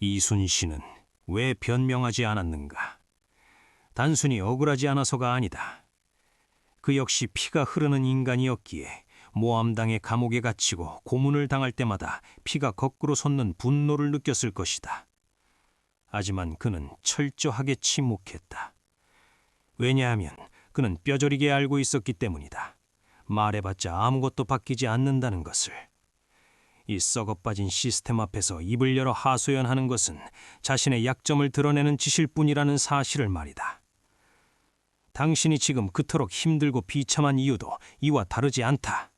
이순신은 왜 변명하지 않았는가? 단순히 억울하지 않아서가 아니다. 그 역시 피가 흐르는 인간이었기에 모함당의 감옥에 갇히고 고문을 당할 때마다 피가 거꾸로 솟는 분노를 느꼈을 것이다. 하지만 그는 철저하게 침묵했다. 왜냐하면 그는 뼈저리게 알고 있었기 때문이다. 말해봤자 아무것도 바뀌지 않는다는 것을. 이 썩어빠진 시스템 앞에서 입을 열어 하소연하는 것은 자신의 약점을 드러내는 짓일 뿐이라는 사실을 말이다. 당신이 지금 그토록 힘들고 비참한 이유도 이와 다르지 않다.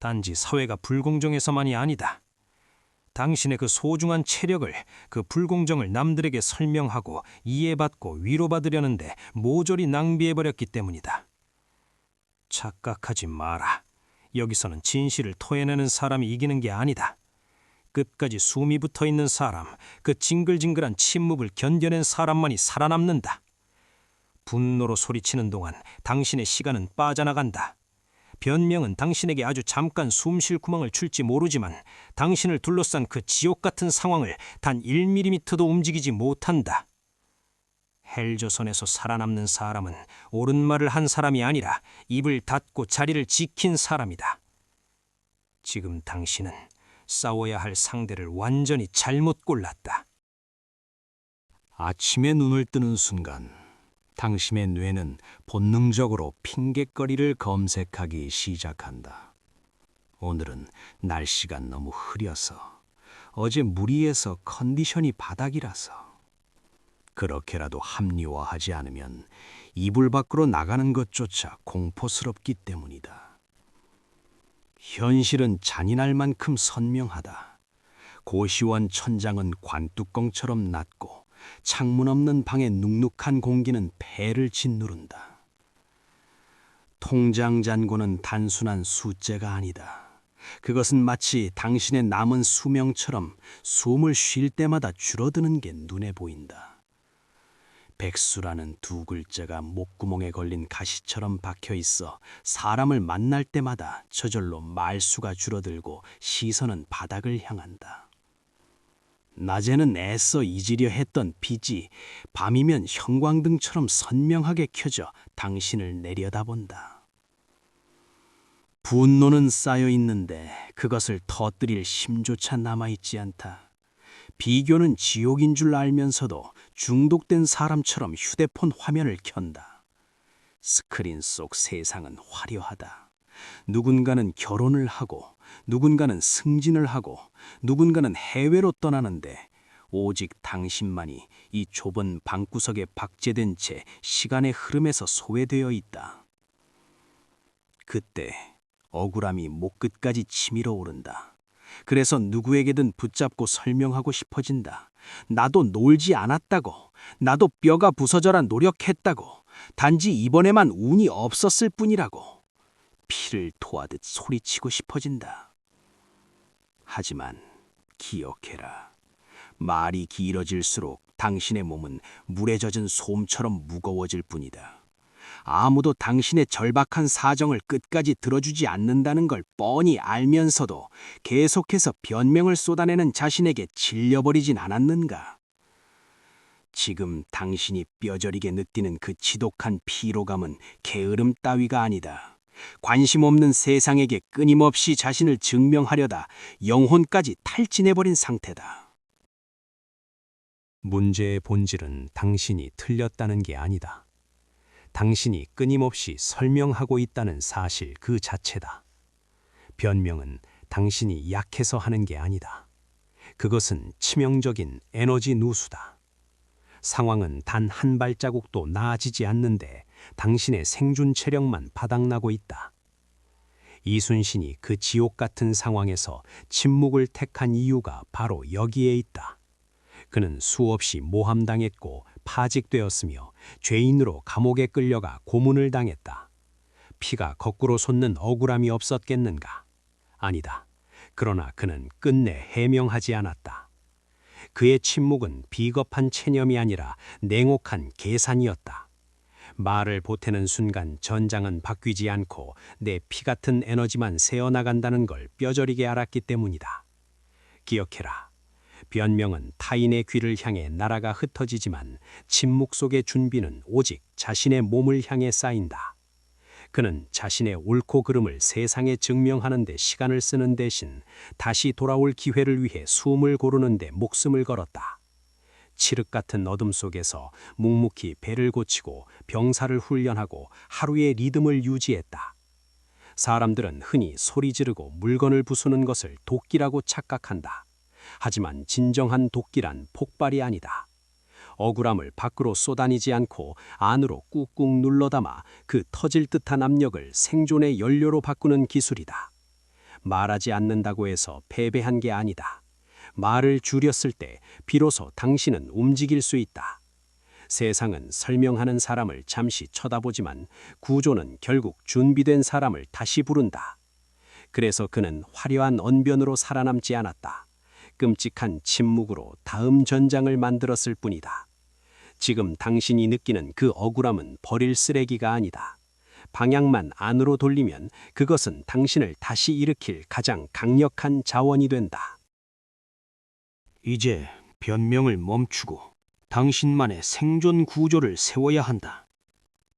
단지 사회가 불공정해서만이 아니다. 당신의 그 소중한 체력을, 그 불공정을 남들에게 설명하고 이해받고 위로받으려는데 모조리 낭비해버렸기 때문이다. 착각하지 마라. 여기서는 진실을 토해내는 사람이 이기는 게 아니다. 끝까지 숨이 붙어 있는 사람, 그 징글징글한 침묵을 견뎌낸 사람만이 살아남는다. 분노로 소리치는 동안 당신의 시간은 빠져나간다. 변명은 당신에게 아주 잠깐 숨 쉴 구멍을 줄지 모르지만 당신을 둘러싼 그 지옥 같은 상황을 단 1mm도 움직이지 못한다. 헬조선에서 살아남는 사람은 옳은 말을 한 사람이 아니라 입을 닫고 자리를 지킨 사람이다. 지금 당신은 싸워야 할 상대를 완전히 잘못 골랐다. 아침에 눈을 뜨는 순간 당신의 뇌는 본능적으로 핑곗거리를 검색하기 시작한다. 오늘은 날씨가 너무 흐려서 어제 무리해서 컨디션이 바닥이라서 그렇게라도 합리화하지 않으면 이불 밖으로 나가는 것조차 공포스럽기 때문이다. 현실은 잔인할 만큼 선명하다. 고시원 천장은 관뚜껑처럼 낮고 창문 없는 방의 눅눅한 공기는 폐를 짓누른다. 통장 잔고는 단순한 숫자가 아니다. 그것은 마치 당신의 남은 수명처럼 숨을 쉴 때마다 줄어드는 게 눈에 보인다. 백수라는 두 글자가 목구멍에 걸린 가시처럼 박혀 있어 사람을 만날 때마다 저절로 말수가 줄어들고 시선은 바닥을 향한다. 낮에는 애써 잊으려 했던 빛이 밤이면 형광등처럼 선명하게 켜져 당신을 내려다본다. 분노는 쌓여 있는데 그것을 터뜨릴 힘조차 남아있지 않다. 비교는 지옥인 줄 알면서도 중독된 사람처럼 휴대폰 화면을 켠다. 스크린 속 세상은 화려하다. 누군가는 결혼을 하고, 누군가는 승진을 하고, 누군가는 해외로 떠나는데, 오직 당신만이 이 좁은 방구석에 박제된 채 시간의 흐름에서 소외되어 있다. 그때 억울함이 목끝까지 치밀어 오른다. 그래서 누구에게든 붙잡고 설명하고 싶어진다. 나도 놀지 않았다고. 나도 뼈가 부서져라 노력했다고. 단지 이번에만 운이 없었을 뿐이라고. 피를 토하듯 소리치고 싶어진다. 하지만 기억해라. 말이 길어질수록 당신의 몸은 물에 젖은 솜처럼 무거워질 뿐이다. 아무도 당신의 절박한 사정을 끝까지 들어주지 않는다는 걸 뻔히 알면서도 계속해서 변명을 쏟아내는 자신에게 질려버리진 않았는가? 지금 당신이 뼈저리게 느끼는 그 지독한 피로감은 게으름 따위가 아니다. 관심 없는 세상에게 끊임없이 자신을 증명하려다 영혼까지 탈진해버린 상태다. 문제의 본질은 당신이 틀렸다는 게 아니다. 당신이 끊임없이 설명하고 있다는 사실 그 자체다. 변명은 당신이 약해서 하는 게 아니다. 그것은 치명적인 에너지 누수다. 상황은 단 한 발자국도 나아지지 않는데 당신의 생존 체력만 바닥나고 있다. 이순신이 그 지옥 같은 상황에서 침묵을 택한 이유가 바로 여기에 있다. 그는 수없이 모함당했고 파직되었으며 죄인으로 감옥에 끌려가 고문을 당했다. 피가 거꾸로 솟는 억울함이 없었겠는가? 아니다. 그러나 그는 끝내 해명하지 않았다. 그의 침묵은 비겁한 체념이 아니라 냉혹한 계산이었다. 말을 보태는 순간 전장은 바뀌지 않고 내 피 같은 에너지만 새어나간다는 걸 뼈저리게 알았기 때문이다. 기억해라. 변명은 타인의 귀를 향해 날아가 흩어지지만 침묵 속의 준비는 오직 자신의 몸을 향해 쌓인다. 그는 자신의 옳고 그름을 세상에 증명하는 데 시간을 쓰는 대신 다시 돌아올 기회를 위해 숨을 고르는 데 목숨을 걸었다. 칠흑 같은 어둠 속에서 묵묵히 배를 고치고 병사를 훈련하고 하루의 리듬을 유지했다. 사람들은 흔히 소리 지르고 물건을 부수는 것을 도끼라고 착각한다. 하지만 진정한 도끼란 폭발이 아니다. 억울함을 밖으로 쏟아내지 않고 안으로 꾹꾹 눌러담아 그 터질 듯한 압력을 생존의 연료로 바꾸는 기술이다. 말하지 않는다고 해서 패배한 게 아니다. 말을 줄였을 때 비로소 당신은 움직일 수 있다. 세상은 설명하는 사람을 잠시 쳐다보지만 구조는 결국 준비된 사람을 다시 부른다. 그래서 그는 화려한 언변으로 살아남지 않았다. 끔찍한 침묵으로 다음 전장을 만들었을 뿐이다. 지금 당신이 느끼는 그 억울함은 버릴 쓰레기가 아니다. 방향만 안으로 돌리면 그것은 당신을 다시 일으킬 가장 강력한 자원이 된다. 이제 변명을 멈추고 당신만의 생존 구조를 세워야 한다.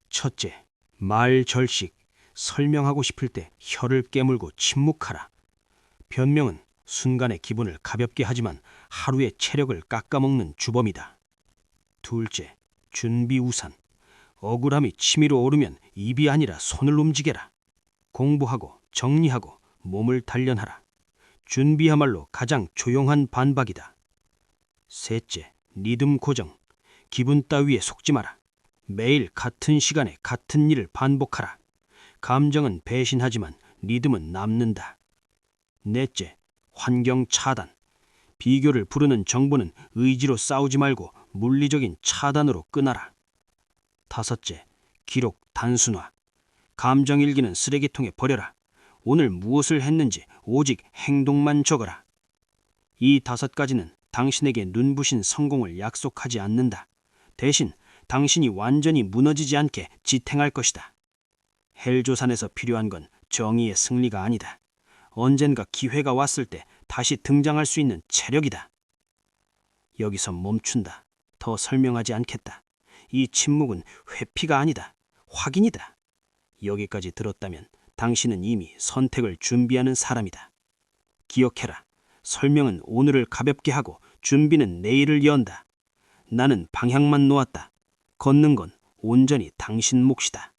첫째, 말 절식, 설명하고 싶을 때 혀를 깨물고 침묵하라. 변명은 순간의 기분을 가볍게 하지만 하루의 체력을 깎아먹는 주범이다. 둘째, 준비 우산. 억울함이 치밀어 오르면 입이 아니라 손을 움직여라. 공부하고 정리하고 몸을 단련하라. 준비야말로 가장 조용한 반박이다. 셋째, 리듬 고정. 기분 따위에 속지 마라. 매일 같은 시간에 같은 일을 반복하라. 감정은 배신하지만 리듬은 남는다. 넷째, 환경 차단. 비교를 부르는 정보는 의지로 싸우지 말고 물리적인 차단으로 끊어라. 다섯째, 기록 단순화. 감정 일기는 쓰레기통에 버려라. 오늘 무엇을 했는지 오직 행동만 적어라. 이 다섯 가지는 당신에게 눈부신 성공을 약속하지 않는다. 대신 당신이 완전히 무너지지 않게 지탱할 것이다. 헬조산에서 필요한 건 정의의 승리가 아니다. 언젠가 기회가 왔을 때 다시 등장할 수 있는 체력이다. 여기서 멈춘다. 더 설명하지 않겠다. 이 침묵은 회피가 아니다. 확인이다. 여기까지 들었다면 당신은 이미 선택을 준비하는 사람이다. 기억해라. 설명은 오늘을 가볍게 하고 준비는 내일을 연다. 나는 방향만 놓았다. 걷는 건 온전히 당신 몫이다.